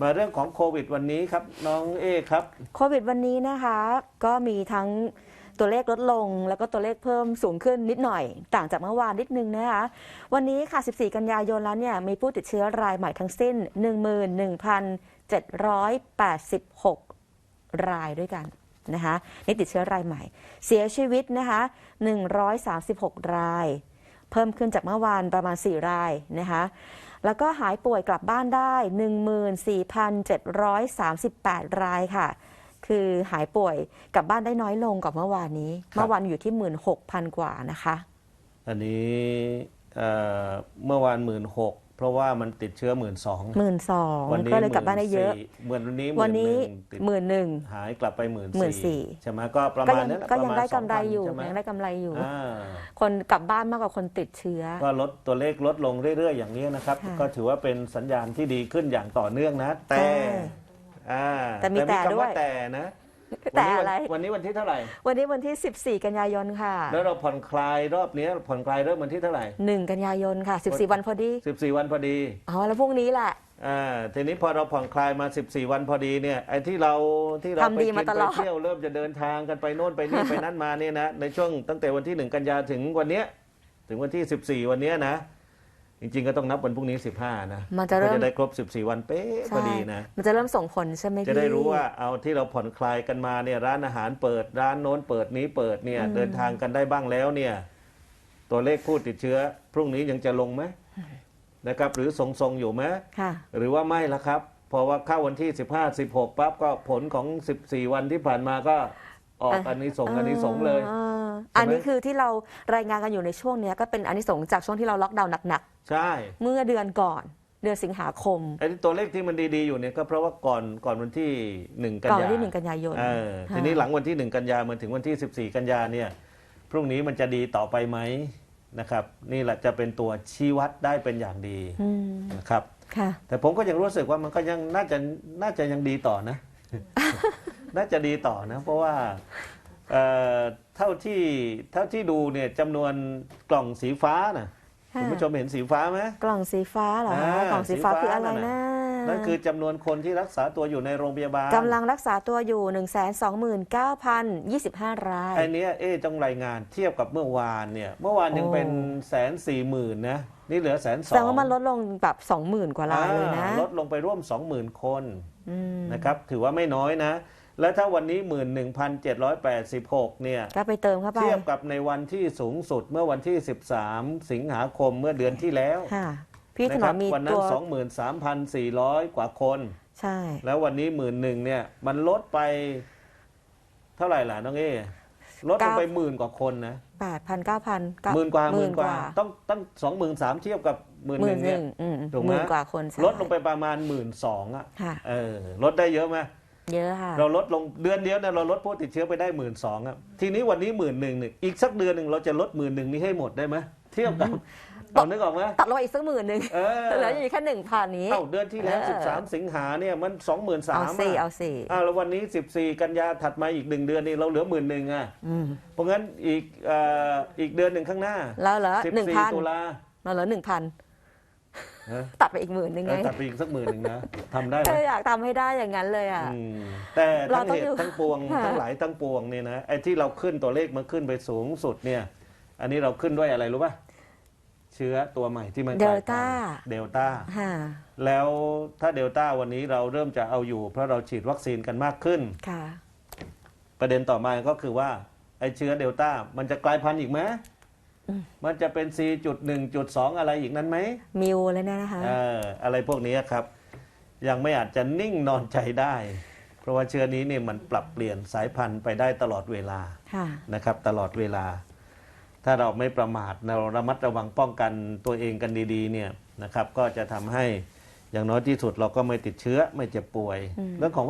มาเรื่องของโควิดวันนี้ครับ น้องเอครับโควิดวันนี้นะคะ ก็มีทั้งตัวเลขลดลง แล้วก็ตัวเลขเพิ่มสูงขึ้นนิดหน่อย ต่างจากเมื่อวานนิดนึงนะคะ วันนี้ค่ะ 14 กันยายนแล้วเนี่ยมีผู้ติดเชื้อรายใหม่ทั้งสิ้น 11,786 รายด้วยกันนะคะนี่ติดเชื้อรายใหม่ เสียชีวิตนะคะ 136 ราย เพิ่มขึ้นจากเมื่อวานประมาณ 4 รายนะคะ แล้วก็หายป่วยกลับบ้านได้ 14,738 รายค่ะ คือหายป่วยกลับบ้านได้น้อยลงกว่าเมื่อวานนี้ครับเมื่อวานอยู่ที่ 16,000 กว่านะคะ อันนี้เอ่อเมื่อวานหมื่นหกเพ ราะว่ามันติดเชื้อหมื่นสอง12,000ก็เลยกลับบ้านได้เยอะเหมือนวันนี้วันนี้ติดหมื่นหนึ่งหายกลับไปหมื่น14,000ใช่ไหมก็ประก็มาณยังนั้นแหละก็ยังประมาณได้กำไร2,000อยู่ใช่ไหมยังได้กำไรอยู่อ่าคนกลับบ้านมากกว่าคนติดเชื้อ ก็ลดตัวเลขลดลงเรื่อย ๆ อย่างนี้นะครับค่ะก็ถือว่าเป็นสัญญาณที่ดีขึ้นอย่างต่อเนื่องนะ แต่ใช่อ่าแต่มีแต่คำด้วยแต่นะ แต่อะไร วันนี้วันที่เท่าไหร่ วันนี้วันที่ 14 กันยายนค่ะ แล้วเราผ่อนคลายรอบนี้ผ่อนคลายเริ่มวันที่เท่าไหร่ 1 กันยายนค่ะ 14 วันพอดี 14 วันพอดี อ๋อ แล้วพรุ่งนี้แหละอ่าทีนี้พอเราผ่อนคลายมา 14 วันพอดีเนี่ยไอ้ที่เราที่เราทำไปดีกินมาตลอดไปเที่ยวเริ่มจะเดินทางกันไปโน่นไปนี่ ไปนั่นมาเนี่ยนะในช่วงตั้งแต่วันที่ 1 กันยาถึงวันเนี้ยถึงวันที่ 14 วันเนี้ยนะ จริงๆ ก็ต้องนับวันพรุ่งนี้ 15 นะมันจะเริ่มก็จะได้ครบ 14 วันเป๊ะพอดีนะ มันจะเริ่มส่งผลใช่ไหมพี่ จะได้รู้ว่าเอาที่เราผ่อนคลายกันมาเนี่ยร้านอาหารเปิดร้านโน้นเปิดนี้เปิดเนี่ยอืม เดินทางกันได้บ้างแล้วเนี่ยตัวเลขผู้ติดเชื้อ พรุ่งนี้ยังจะลงไหมนะครับหรือทรงๆอยู่ไหม ค่ะ หรือว่าไม่ละครับ เพราะว่าเข้าวันที่ 15 16ปั๊บก็ผลของ 14 วันที่ผ่านมาก็ออกอะอันนี้ส่งส์อันนี้ส่งส์เลย อ่าใช่ไหม อันนี้คือที่เรารายงานกันอยู่ในช่วงเนี้ยก็เป็นอันนี้สงส์จากช่วงที่เราล็อกดาวน์หนักใช่ๆเมื่อเดือนก่อนเดือนสิงหาคมไอ้ที่ตัวเลขที่มันดีๆอยู่เนี่ยก็เพราะว่าก่อนก่อนวันที่1กันก่อนยาวันที่หนึ่งกันยายนเออค่ะทีนี้หลังวันที่1กันยามาถึงวันที่14กันยาเนี่ยพรุ่งนี้มันจะดีต่อไปไหมนะครับ นี่แหละจะเป็นตัวชี้วัดได้เป็นอย่างดีอืมนะครับค่ะแต่ผมก็ยังรู้สึกว่ามันก็ยังน่าจะน่าจะยังดีต่อนะ น่าจะดีต่อนะ เพราะว่า เอ่อเท่าที่เท่าที่ดูเนี่ยจำนวนกล่องสีฟ้านะค่ะคุณผู้ชมเห็นสีฟ้าไหมกล่องสีฟ้าเหรอคะอ่ากล่องสีฟ้าสีฟ้าคืออะไรนั่นนะน่ะนั่นคือจำนวนคนที่รักษาตัวอยู่ในโรงพยาบาลกำลังรักษาตัวอยู่ 1 2 9 0 25 รายไอ้เนี้ยเอ๊ะต้องรายงานเทียบกับเมื่อวานเนี่ยเมื่อวานยังโอ้เป็นแสนสี่หมื่นนะนี่เหลือแสนสแสองดงว่ามันลดลงแบบ20,000กว่ารายเลยนะ ลดลงไปร่วม20,000คนอืมนะครับถือว่าไม่น้อยนะ แล้วถ้าวันนี้ 11,786 เนี่ย ก็ไปเติมเข้าไป เทียบกับในวันที่สูงสุดเมื่อวันที่ 13 สิงหาคมเมื่อเดือนที่แล้วค่ะ พี่ถนะนคอรัมมีวันนั้ตัน ว 23,400 กว่าคน ใช่ แล้ววันนี้หมื่นหนึ่งเนี่ย มันลดไป เท่าไหร่ล่ะน้องเอลดลงไปหมื่นกว่าคนนะ8,000 9,000หมื่นกว่าหหมื่มื่นนกกว่าว่าต้องต้องสองหมื่นสามเทียบกับหมื่นหหมื่นึ่นงหเนี่นึ่ย งอืมถูกไหม หมื่นกว่าคนใช่ลดลงไปประมาณหมื่นสองอะค่ะ เออลดได้เยอะไหม เยอะค่ะ เราลดลงเดือนเดียวเนี่ยเราลดผู้ติดเชื้อไปได้หมื่นสองอะทีนี้วันนี้หมื่นหนึ่งอีกสักเดือนหนึ่งเราจะลดหมื่นหนึ่งนี้ให้หมดได้ไหมเทียบกับเอานึกออกไหมตัดลงมาอีกสักหมื่นหนึ่งเออเหลืออยู่แค่หนึ่งพันนี้เอ้าเดือนที่แล้วเออ13 สิงหาเนี่ยมันสองหมื่นสาเอามสี่อะเอาสี่อ้าวแล้ววันนี้ 14 กันยาถัดมาอีกหนึ่งเดือนนี่เราเหลือหมื่นหนึ่งอะอืมเพราะงั้นอีกเอ่ออีกเดือนหนึ่งข้างหน้าแล้วเหลือหนึ่งพัน14ตุลาเราเหลือหนึ่งพัน เออตัดไปอีกหมื่นหนึ่งเอไงอตัดไปอีกสักหมื่นหนึ่งนะทำได้ไหเอม ออยากทำให้ได้อย่างนั้นเลยอะ อืมแต่ทั้งเราต้องเหอยู่ตุทั้งปวงค่ะ ทั้งหลายทั้งปวงเนี่ยนะไอ้ที่เราขึ้นตัวเลขมันขึ้นไปสูงสุดเนี่ย อันนี้เราขึ้นด้วยอะไรรู้ป่ะเชื้อตัวใหม่ที่มันกเดลายลต้าพันธุ์เดลต้าค่ะแล้วถ้าเดลต้าวันนี้เราเริ่มจะเอาอยู่ เพราะเราฉีดวัคซีนกันมากขึ้น ค่ะ ประเด็นต่อมาก็คือว่าไอ้เชื้อเดลต้ามันจะกลายพันธุ์อีกไหมอื มมันจะเป็น 4.1.2 อะไรอีกนั้นไหมมิวเลยนะนะคะเอออะไรพวกนี้ครับ ยังไม่อาจจะนิ่งนอนใจได้ เพราะว่าเชื้อนี้เนี่ยมันปรับเปลี่ยนสายพันธุ์ไปได้ตลอดเวลาค่ะนะครับ ตลอดเวลา ถ้าเราไม่ประมาทเราระมัดระวังป้องกันตัวเองกันดีๆเนี่ยนะครับ ก็จะทำให้อย่างน้อยที่สุดเราก็ไม่ติดเชื้อไม่เจ็บป่วยอืมเรื่องของ